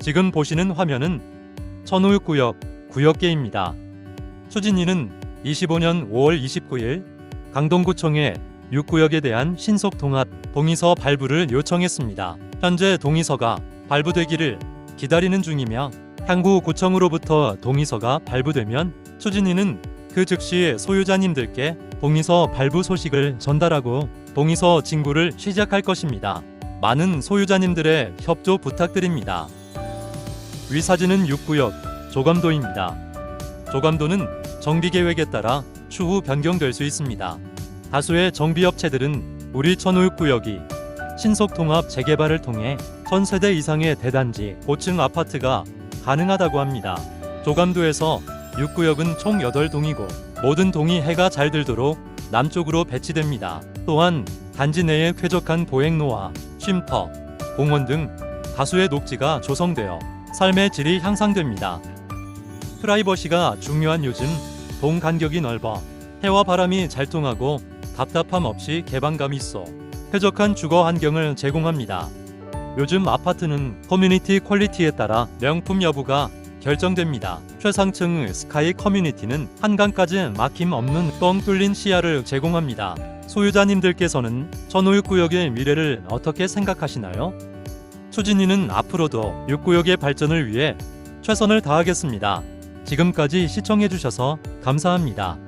지금 보시는 화면은 천호육구역 구역계입니다. 추진위는 25년 5월 29일 강동구청에 6구역에 대한 신속 통합 동의서 발부를 요청했습니다. 현재 동의서가 발부되기를 기다리는 중이며 향후 구청으로부터 동의서가 발부되면 추진위는 그 즉시 소유자님들께 동의서 발부 소식을 전달하고 동의서 진구를 시작할 것입니다. 많은 소유자님들의 협조 부탁드립니다. 위 사진은 6구역 조감도입니다. 조감도는 정비 계획에 따라 추후 변경될 수 있습니다. 다수의 정비 업체들은 우리 천호육 구역이 신속 통합 재개발을 통해 천 세대 이상의 대단지, 고층 아파트가 가능하다고 합니다. 조감도에서 6구역은 총 8동이고 모든 동이 해가 잘 들도록 남쪽으로 배치됩니다. 또한 단지 내에 쾌적한 보행로와 쉼터, 공원 등 다수의 녹지가 조성되어 삶의 질이 향상됩니다. 프라이버시가 중요한 요즘 동 간격이 넓어 해와 바람이 잘 통하고 답답함 없이 개방감 있어 쾌적한 주거 환경을 제공합니다. 요즘 아파트는 커뮤니티 퀄리티에 따라 명품 여부가 결정됩니다. 최상층 스카이 커뮤니티는 한강까지 막힘 없는 뻥 뚫린 시야를 제공합니다. 소유자님들께서는 천호육 구역의 미래를 어떻게 생각하시나요? 추진위는 앞으로도 육구역의 발전을 위해 최선을 다하겠습니다. 지금까지 시청해주셔서 감사합니다.